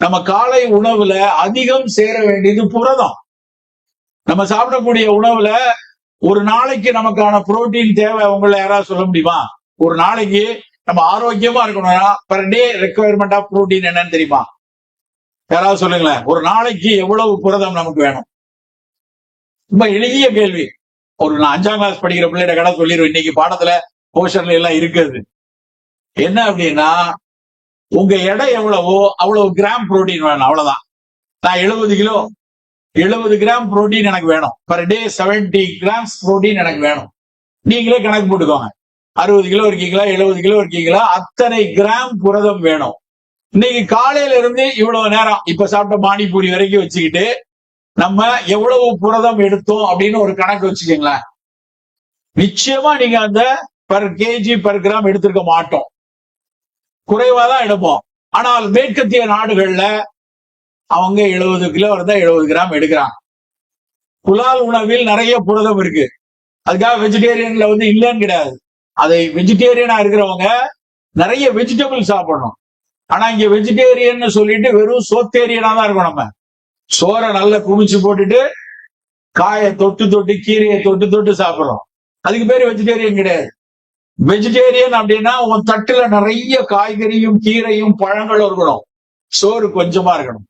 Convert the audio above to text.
நம்ம காலை உணவுல அதிகம் சேர வேண்டியது புரதம். நம்ம சாப்பிடக்கூடிய உணவுல ஒரு நாளைக்கு நமக்கான புரோட்டீன் தேவை உங்களை யாராவது சொல்ல முடியுமா? ஒரு நாளைக்கு நம்ம ஆரோக்கியமா இருக்கணும்னா per day requirement of protein என்னன்னு தெரியுமா? யாராவது சொல்லுங்களேன். ஒரு நாளைக்கு எவ்வளவு புரதம் நமக்கு வேணும்? ரொம்ப எளிய கேள்வி. ஒரு நான் அஞ்சாம் கிளாஸ் படிக்கிற பிள்ளைகிட்ட கடை சொல்லிடுவேன். இன்னைக்கு பாடத்துல போஷன்ல எல்லாம் இருக்குது. என்ன அப்படின்னா உங்க எடை எவ்வளவோ அவ்வளவு கிராம் புரோட்டீன் வேணும் அவ்வளவுதான். நான் எழுபது கிலோ எழுபது கிராம் புரோட்டீன் எனக்கு வேணும். பர் டே 70 கிராம்ஸ் புரோட்டீன் எனக்கு வேணும். நீங்களே கணக்கு போட்டுக்கோங்க. அறுபது கிலோ இருக்கீங்களா எழுபது கிலோ இருக்கீங்களா அத்தனை கிராம் புரதம் வேணும். இன்னைக்கு காலையில இருந்து இவ்வளவு நேரம் இப்ப சாப்பிட்ட பானிபூரி வரைக்கும் வச்சுக்கிட்டு நம்ம எவ்வளவு புரதம் எடுத்தோம் அப்படின்னு ஒரு கணக்கு வச்சுக்கீங்களேன். நிச்சயமா நீங்க அந்த பர் கேஜி பர் கிராம் எடுத்திருக்க மாட்டோம். குறைவா தான் எடுப்போம். ஆனால் மேற்கத்திய நாடுகள்ல அவங்க எழுபது கிலோ இருந்தா எழுபது கிராம் எடுக்கிறாங்க. புலால் உணவில் நிறைய புரதம் இருக்கு. அதுக்காக வெஜிடேரியன்ல வந்து இல்லைன்னு கிடையாது. அதை வெஜிடேரியனா இருக்கிறவங்க நிறைய வெஜிடபிள் சாப்பிடணும். ஆனா இங்க வெஜிடேரியன் சொல்லிட்டு வெறும் சோத்தேரியனா தான் இருக்கும் நம்ம. சோறை நல்லா குமிச்சு போட்டுட்டு காயை தொட்டு தொட்டு கீரையை தொட்டு தொட்டு சாப்பிடுறோம். அதுக்கு பேர் வெஜிடேரியன் கிடையாது. வெஜிடேரியன் அப்படின்னா உன் தட்டுல நிறைய காய்கறியும் கீரையும் பழங்களும் இருக்கணும். சோறு கொஞ்சமா இருக்கணும்.